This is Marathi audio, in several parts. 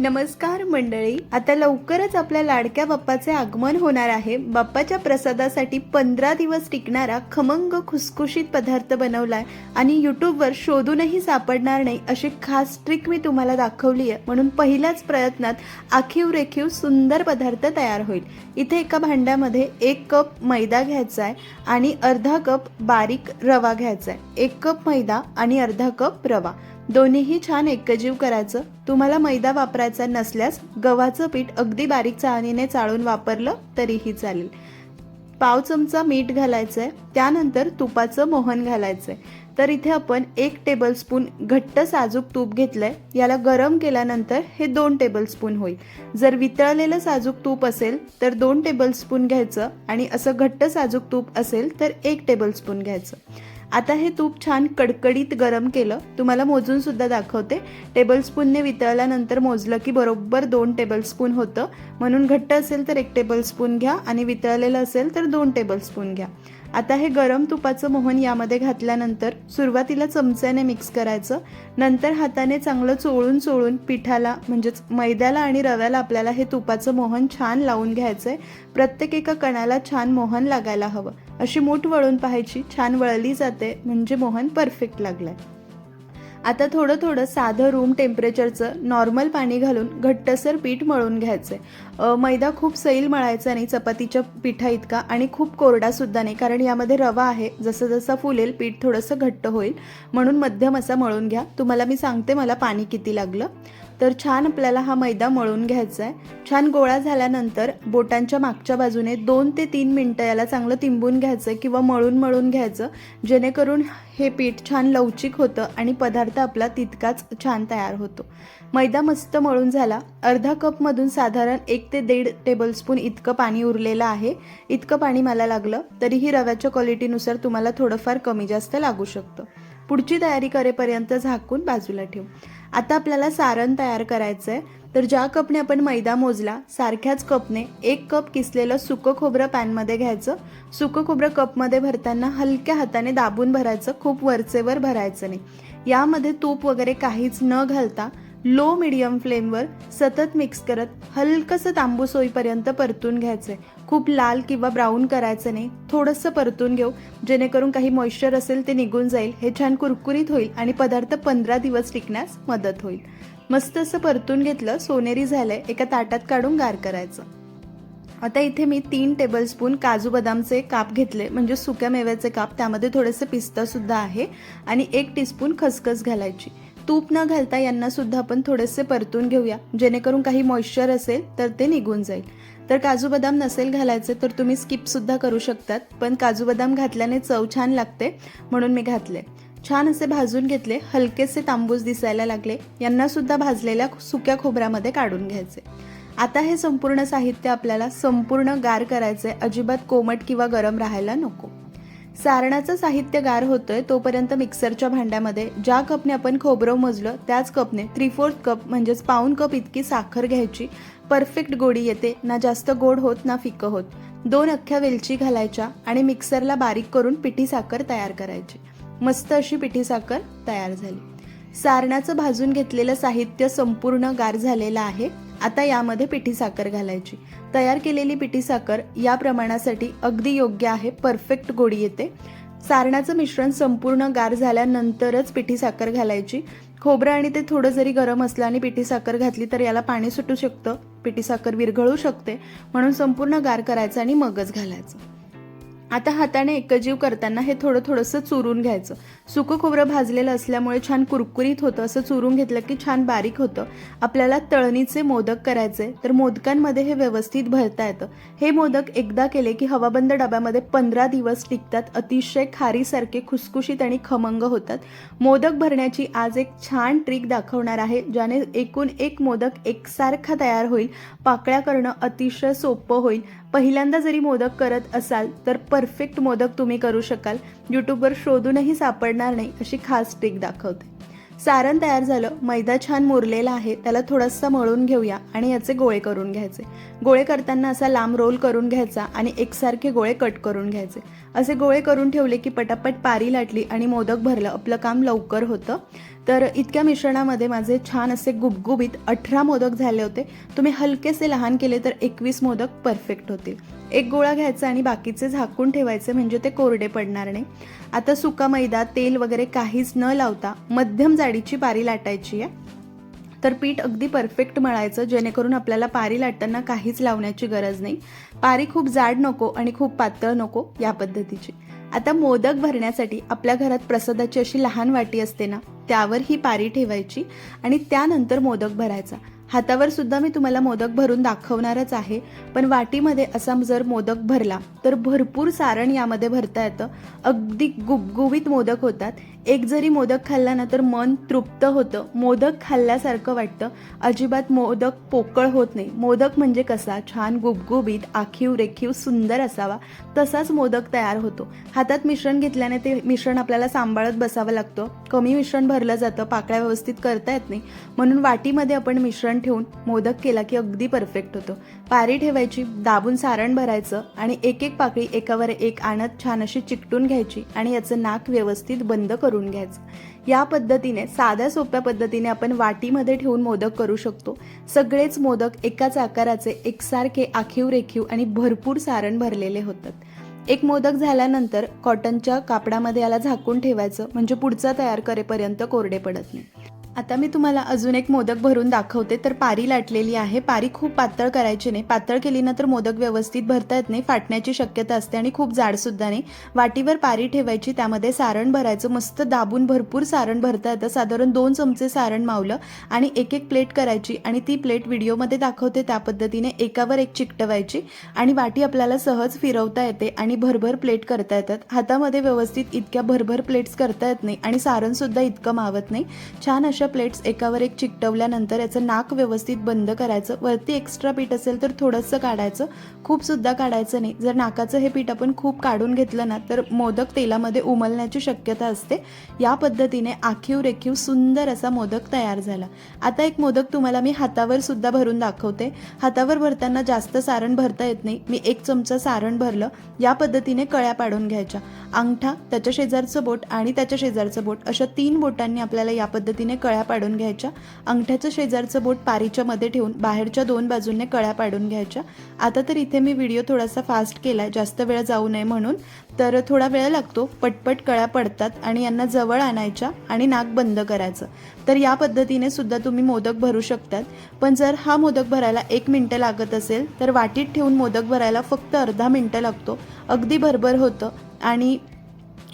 नमस्कार मंडळी आता लवकरच आपल्या लाडक्या बाप्पाचे आगमन होणार आहे. बाप्पाच्या प्रसादासाठी पंधरा दिवस टिकणारा खमंग खुसखुशीत पदार्थ बनवलाय आणि यूट्यूबवर शोधूनही सापडणार नाही अशी खास ट्रिक मी तुम्हाला दाखवली आहे. म्हणून पहिल्याच प्रयत्नात आखीव रेखीव सुंदर पदार्थ तयार होईल. इथे एका भांड्यामध्ये एक कप मैदा घ्यायचा आहे आणि अर्धा कप बारीक रवा घ्यायचा आहे एक कप मैदा आणि अर्धा कप रवा. दोन्हीही छान एकजीव करायचं. तुम्हाला मैदा वापरायचा नसल्यास गव्हाचं पीठ अगदी बारीक चाळणीने चाळून वापरलं तरीही चालेल. पाव चमचा मीठ घालायचं आहे त्यानंतर तुपाचं मोहन घालायचं आहे तर इथे आपण एक टेबलस्पून घट्ट साजूक तूप घेतलंय याला गरम केल्यानंतर हे दोन टेबलस्पून होईल. जर वितळलेलं साजूक तूप असेल तर दोन टेबलस्पून घ्यायचं आणि असं घट्ट साजूक तूप असेल तर एक टेबलस्पून घ्यायचं. आता हे तूप छान कडकडीत गरम केलं. तुम्हाला मोजून सुद्धा दाखवते. टेबलस्पूनने वितळल्यानंतर मोजलं की बरोबर दोन टेबलस्पून होतं. म्हणून घट्ट असेल तर एक टेबलस्पून घ्या आणि वितळलेलं असेल तर दोन टेबलस्पून घ्या. आता हे गरम तुपाचं मोहन यामध्ये घातल्यानंतर सुरुवातीला चमच्याने मिक्स करायचं. नंतर हाताने चांगलं चोळून चोळून पिठाला म्हणजेच मैद्याला आणि रव्याला आपल्याला हे तुपाचं मोहन छान लावून घ्यायचं आहे प्रत्येक एका कणाला छान मोहन लागायला हवं. अशी मूठ वळून पाहायची छान वळली जाते म्हणजे मोहन परफेक्ट लागलं आहे आता थोडं थोडं साधं रूम टेम्परेचरचं नॉर्मल पाणी घालून घट्टसर पीठ मळून घ्यायचं आहे मैदा खूप सैल मळायचा नाही चपातीच्या पिठा इतका आणि खूप कोरडासुद्धा नाही कारण यामध्ये रवा आहे जसं जसं फुलेल पीठ थोडंसं घट्ट होईल. म्हणून मध्यम असा मळून घ्या. तुम्हाला मी सांगते मला पाणी किती लागलं. तर छान आपल्याला हा मैदा मळून घ्यायचा आहे छान गोळा झाल्यानंतर बोटांच्या मागच्या बाजूने दोन ते तीन मिनटं याला चांगलं तिंबून घ्यायचं किंवा मळून मळून घ्यायचं. जेणेकरून हे पीठ छान लवचिक होतं आणि पदार्थ आपला तितकाच छान तयार होतो. मैदा मस्त मळून झाला. अर्धा कपमधून साधारण एक ते दीड टेबलस्पून इतकं पाणी उरलेलं आहे. इतकं पाणी मला लागलं तरीही रव्याच्या क्वालिटीनुसार तुम्हाला थोडंफार कमी जास्त लागू शकतं. पुढची तयारी करेपर्यंत झाकून बाजूला ठेवू. आता आपल्याला सारण तयार करायचं आहे तर ज्या कपने आपण मैदा मोजला सारख्याच कपने एक कप किसलेलं सुकं खोबरं पॅनमध्ये घ्यायचं. सुकं खोबरं कपमध्ये भरताना हलक्या हाताने दाबून भरायचं खूप वरचेवर भरायचं नाही. यामध्ये तूप वगैरे काहीच न घालता लो मिडियम फ्लेमवर सतत मिक्स करत हलकंसं तांबूस होईपर्यंत परतून घ्यायचं आहे खूप लाल किंवा ब्राऊन करायचं नाही. थोडंसं परतून घेऊ. जेणेकरून काही मॉइश्चर असेल ते निघून जाईल. हे छान कुरकुरीत होईल आणि पदार्थ पंधरा दिवस टिकण्यास मदत होईल. मस्त असं परतून घेतलं सोनेरी झालंय. एका ताटात काढून गार करायचं. आता इथे मी तीन टेबलस्पून काजू बदामचे काप घेतले. म्हणजे सुक्या मेव्याचे काप. त्यामध्ये थोडेसे पिस्तासुद्धा आहे. आणि एक टीस्पून खसखस घालायची. तूप न घालता यांना सुद्धा आपण थोडेसे परतून घेऊया. जेणेकरून काही मॉइश्चर असेल तर ते निघून जाईल. तर काजू बदाम नसेल घालायचे तर तुम्ही स्किपसुद्धा करू शकतात. पण काजू बदाम घातल्याने चव छान लागते म्हणून मी घातले. छान असे भाजून घेतले. हलकेसे तांबूस दिसायला लागले. यांना सुद्धा भाजलेल्या सुक्या खोबऱ्यामध्ये काढून घ्यायचे. आता हे संपूर्ण साहित्य आपल्याला संपूर्ण गार करायचे अजिबात कोमट किंवा गरम राहायला नको. सारणाचं साहित्य गार होतंय तोपर्यंत मिक्सरच्या भांड्यामध्ये ज्या कपने आपण खोबरं मोजलं त्याच कपने थ्री फोर्थ कप म्हणजेच पाऊन कप इतकी साखर घ्यायची. परफेक्ट गोडी येते ना जास्त गोड होत ना फिकं होत. दोन अख्ख्या वेलची घालायच्या आणि मिक्सरला बारीक करून पिठी साखर तयार करायची. मस्त अशी पिठी साखर तयार झाली. सारणाचं भाजून घेतलेलं साहित्य संपूर्ण गार झालेलं आहे. आता यामध्ये पिठी साखर घालायची. तयार केलेली पिठी साखर या प्रमाणासाठी अगदी योग्य आहे. परफेक्ट गोडी येते. सारणाचं मिश्रण संपूर्ण गार झाल्यानंतरच पिठी साखर घालायची. खोबरं आणि ते थोडं जरी गरम असलं आणि पिठी साखर घातली तर याला पाणी सुटू शकतं. पिठी साखर विरघळू शकते. म्हणून संपूर्ण गार करायचं आणि मगच घालायचं. आता हाताने एकजीव करताना हे थोडं थोडंसं चुरून घ्यायचं. सुकं खोबरं भाजलेलं असल्यामुळे छान कुरकुरीत होतं. असं चुरून घेतलं की छान बारीक होतं. आपल्याला तळणीचे मोदक करायचे तर मोदकांमध्ये हे व्यवस्थित भरता येतं. हे मोदक एकदा केले की हवाबंद डब्यामध्ये पंधरा दिवस टिकतात. अतिशय खारीसारखे खुसखुशीत आणि खमंग होतात. मोदक भरण्याची आज एक छान ट्रिक दाखवणार आहे ज्याने एकूण एक मोदक एकसारखा तयार होईल. पाकळ्या करणं अतिशय सोपं होईल. पहिल्यांदा जरी मोदक करत असाल तर परफेक्ट मोदक तुम्ही करू शकाल. यूट्यूबवर शोधूनही सापडणार नाही अशी खास ट्रिक दाखवते. सारण तयार झालं मैदा छान मुरलेला आहे त्याला थोडंसं मळून घेऊया आणि याचे गोळे करून घ्यायचे. गोळे करताना असा लांब रोल करून घ्यायचा आणि एकसारखे गोळे कट करून घ्यायचे. असे गोळे करून ठेवले की पटापट पारी लाटली आणि मोदक भरलं. आपलं काम लवकर होतं. तर इतक्या मिश्रणामध्ये माझे छान असे गुबगुबीत अठरा मोदक झाले होते. तुम्ही हलकेसे लहान केले तर एकवीस मोदक परफेक्ट होतील. एक गोळा घ्यायचा आणि बाकीचे झाकून ठेवायचे म्हणजे ते कोरडे पडणार नाही. आता सुका मैदा तेल वगैरे काहीच न लावता मध्यम जाडीची पारी लाटायची आहे. तर पीठ अगदी परफेक्ट मळायचं जेणेकरून आपल्याला पारी लाटताना काहीच लावण्याची गरज नाही. पारी खूप जाड नको आणि खूप पातळ नको या पद्धतीची. आता मोदक भरण्यासाठी आपल्या घरात प्रसादाची अशी लहान वाटी असते ना त्यावर ही पारी ठेवायची आणि त्यानंतर मोदक भरायचा. हातावर सुद्धा मी तुम्हाला मोदक भरून दाखवणारच आहे. पण वाटीमध्ये असा जर मोदक भरला तर भरपूर सारण यामध्ये भरता येतं. अगदी गुबगुबीत मोदक होतात. एक जरी मोदक खाल्ला ना तर मन तृप्त होतं. मोदक खाल्ल्यासारखं वाटतं. अजिबात मोदक पोकळ होत नाही. मोदक म्हणजे कसा? छान गुबगुबीत आखीव रेखीव सुंदर असावा. तसाच मोदक तयार होतो. हातात मिश्रण घेतल्याने ते मिश्रण आपल्याला सांभाळत बसावं लागतं. कमी मिश्रण भरलं जातं. पाकळ्या व्यवस्थित करता येत नाही. म्हणून वाटीमध्ये आपण मिश्रण ठेवून मोदक केला की अगदी परफेक्ट होतो. पारी ठेवायची दाबून सारण भरायचं आणि एक एक पाकळी एकावर एक आणत छान अशी चिकटून घ्यायची आणि याचं नाक व्यवस्थित बंद करून घ्यायचं. या पद्धतीने साध्या सोप्या पद्धतीने आपण वाटीमध्ये ठेवून मोदक करू शकतो. सगळेच मोदक एकाच आकाराचे एकसारखे आखीव रेखीव आणि भरपूर सारण भरलेले होतात. एक मोदक झाल्यानंतर कॉटनच्या कापडामध्ये याला झाकून ठेवायचं म्हणजे पुढचा तयार करेपर्यंत कोरडे पडत नाही. आता मी तुम्हाला अजून एक मोदक भरून दाखवते. तर पारी लाटलेली आहे. पारी खूप पातळ करायची नाही. पातळ केली ना तर मोदक व्यवस्थित भरता येत नाही. फाटण्याची शक्यता असते आणि खूप जाडसुद्धा नाही. वाटीवर पारी ठेवायची. त्यामध्ये सारण भरायचं. मस्त दाबून भरपूर सारण भरता येतं. साधारण दोन चमचे सारण मावलं आणि एक एक प्लेट करायची आणि ती प्लेट व्हिडिओमध्ये दाखवते त्या पद्धतीने. एकावर एक चिकटवायची आणि वाटी आपल्याला सहज फिरवता येते आणि भरभर प्लेट करता येतात. हातामध्ये व्यवस्थित इतक्या भरभर प्लेट्स करता येत नाही आणि सारणसुद्धा इतकं मावत नाही. छान अशा प्लेट्स एकावर एक चिकटवल्यानंतर याचं नाक व्यवस्थित बंद करायचं. वरती एक्स्ट्रा पीठ असेल तर थोडंसं काढायचं. खूप सुद्धा काढायचं नाही. जर नाकाचं हे पीठ आपण खूप काढून घेतलं ना तर मोदक तेलामध्ये उमलण्याची शक्यता असते. या पद्धतीने आखीव रेखीव सुंदर असा मोदक तयार झाला. आता एक मोदक तुम्हाला मी हातावर सुद्धा भरून दाखवते. हातावर भरताना जास्त सारण भरता येत नाही. मी एक चमचा सारण भरलं. या पद्धतीने कळ्या पाडून घ्यायच्या. अंगठा त्याच्या शेजारचं बोट आणि त्याच्या शेजारचं बोट अशा तीन बोटांनी आपल्याला या पद्धतीने कळ्या कळ्या पाडून घ्यायच्या. अंगठ्याचं शेजारचं बोट पारीच्या मध्ये ठेवून बाहेरच्या दोन बाजूंनी कळ्या पाडून घ्यायच्या. आता तर इथे मी व्हिडिओ थोडासा फास्ट केला जास्त वेळ जाऊ नये म्हणून. तर थोडा वेळ लागतो पटपट कळ्या पडतात आणि यांना जवळ आणायच्या आणि नाक बंद करायचं. तर या पद्धतीने सुद्धा तुम्ही मोदक भरू शकतात. पण जर हा मोदक भरायला एक मिनटं लागत असेल तर वाटीत ठेवून मोदक भरायला फक्त अर्धा मिनटं लागतो. अगदी भरभर होतं आणि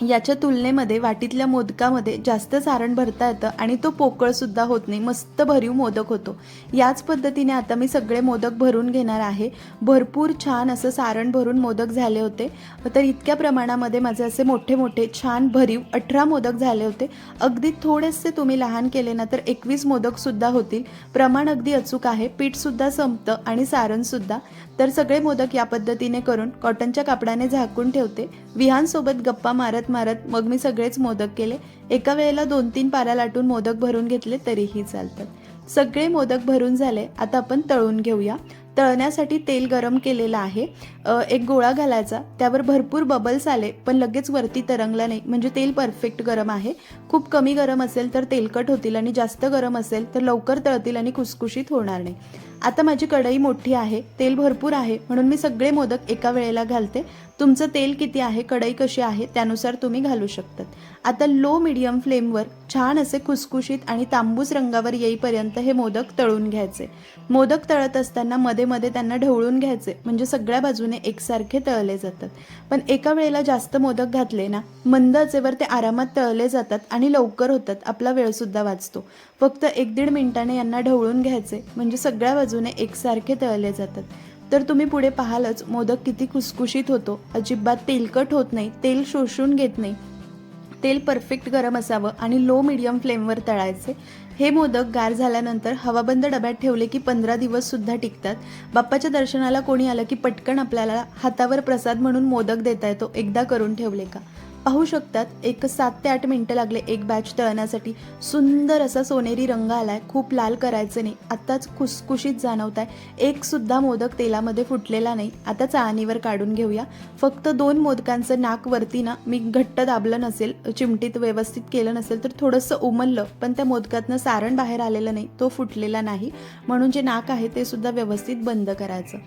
याच्या तुलनेमध्ये वाटीतल्या मोदकामध्ये जास्त सारण भरता येतं आणि तो पोकळसुद्धा होत नाही. मस्त भरीव मोदक होतो. याच पद्धतीने आता मी सगळे मोदक भरून घेणार आहे. भरपूर छान असं सारण भरून मोदक झाले होते. तर इतक्या प्रमाणामध्ये माझे असे मोठे मोठे छान भरीव अठरा मोदक झाले होते. अगदी थोडेसे तुम्ही लहान केले ना तर एकवीस मोदकसुद्धा होतील. प्रमाण अगदी अचूक आहे. पीठसुद्धा संपतं आणि सारणसुद्धा तर सगळे मोदक या पद्धतीने करून कॉटनच्या कापडाने झाकून ठेवते. विहानसोबत गप्पा मारत मारत मग मी सगळेच मोदक केले. एका वेळेला दोन तीन पाऱ्या लाटून मोदक भरून घेतले तरीही चालतात. सगळे मोदक भरून झाले. आता आपण तळून घेऊया. तळण्यासाठी तेल गरम केलेलं आहे. एक गोळा घालायचा. त्यावर भरपूर बबल्स आले पण लगेच वरती तरंगला नाही. म्हणजे तेल परफेक्ट गरम आहे. खूप कमी गरम असेल तर तेलकट होतील आणि जास्त गरम असेल तर लवकर तळतील आणि कुसकुशीत होणार नाही. आता माझी कढई मोठी आहे. तेल भरपूर आहे. म्हणून मी सगळे मोदक एका वेळेला घालते. तुमचं तेल किती आहे? कढई कशी आहे? त्यानुसार तुम्ही घालू शकतात. आता लो मिडियम फ्लेमवर छान असे खुसखुशीत आणि तांबूस रंगावर येईपर्यंत हे मोदक तळून घ्यायचे. मोदक तळत असताना मध्ये मध्ये त्यांना ढवळून घ्यायचे. म्हणजे सगळ्या बाजूने एकसारखे तळले जातात. पण एका वेळेला जास्त मोदक घातले ना मंद आचेवर ते आरामात तळले जातात आणि लवकर होतात. आपला वेळसुद्धा वाचतो. फक्त एक दीड मिनिटाने यांना ढवळून घ्यायचे. म्हणजे सगळ्या बाजूने एकसारखे तळले जातात. तर तुम्ही पुढे पाहालच मोदक किती खुसखुशीत होतो. अजिबात तेलकट होत नाही. तेल शोषून घेत नाही. तेल परफेक्ट गरम असावं आणि लो मिडियम फ्लेमवर तळायचे. हे मोदक गार झाल्यानंतर हवाबंद डब्यात ठेवले की पंधरा दिवससुद्धा टिकतात. बाप्पाच्या दर्शनाला कोणी आलं की पटकन आपल्याला हातावर प्रसाद म्हणून मोदक देता येतो. एकदा करून ठेवले का? पाहू शकतात एक सात ते आठ मिनटं लागले एक बॅच तळण्यासाठी. सुंदर असा सोनेरी रंग आलाय खूप लाल करायचं नाही. आत्ताच खुसखुशीत जाणवत आहे एक सुद्धा मोदक तेलामध्ये फुटलेला नाही. आता चाळणीवर काढून घेऊया. फक्त दोन मोदकांचं नाक वरती ना मी घट्ट दाबलं नसेल चिमटीत व्यवस्थित केलं नसेल तर थोडंसं उमललं पण त्या मोदकातनं सारण बाहेर आलेलं नाही तो फुटलेला नाही. म्हणून जे नाक आहे ते सुद्धा व्यवस्थित बंद करायचं.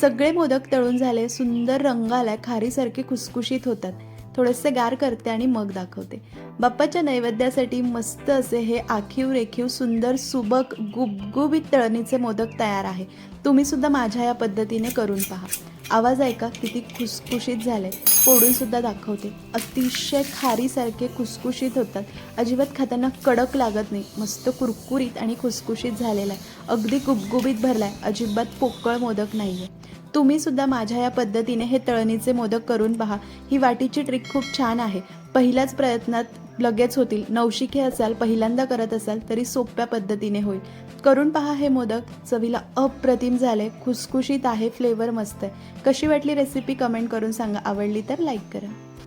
सगळे मोदक तळून झाले सुंदर रंग आलाय खारीसारखे खुसखुशीत होतात. थोडेसे गार करते आणि मग दाखवते. बाप्पाच्या नैवेद्यासाठी मस्त असे हे आखीव रेखीव सुंदर सुबक गुबगुबीत तळणीचे मोदक तयार आहे. तुम्ही सुद्धा माझ्या या पद्धतीने करून पहा. आवाज ऐका किती खुसखुशीत झाले फोडून सुद्धा दाखवते. अतिशय खारीसारखे खुसखुशीत होतात. अजिबात खाताना कडक लागत नाही. मस्त कुरकुरीत आणि खुसखुशीत झालेला आहे. अगदी गुबगुबीत भरलाय. अजिबात पोकळ मोदक नाही आहे तुम्ही सुद्धा माझ्या या पद्धतीने हे तळणीचे मोदक करून पहा. ही वाटीची ट्रिक खूप छान आहे. पहिल्याच प्रयत्नात लगेच होतील. नवशिके असाल पहिल्यांदा करत असाल तरी सोप्या पद्धतीने होईल. करून पहा हे मोदक. चवीला अप्रतिम झाले. खुसखुशीत आहे. फ्लेवर मस्त आहे. कशी वाटली रेसिपी कमेंट करून सांगा. आवडली तर लाईक करा.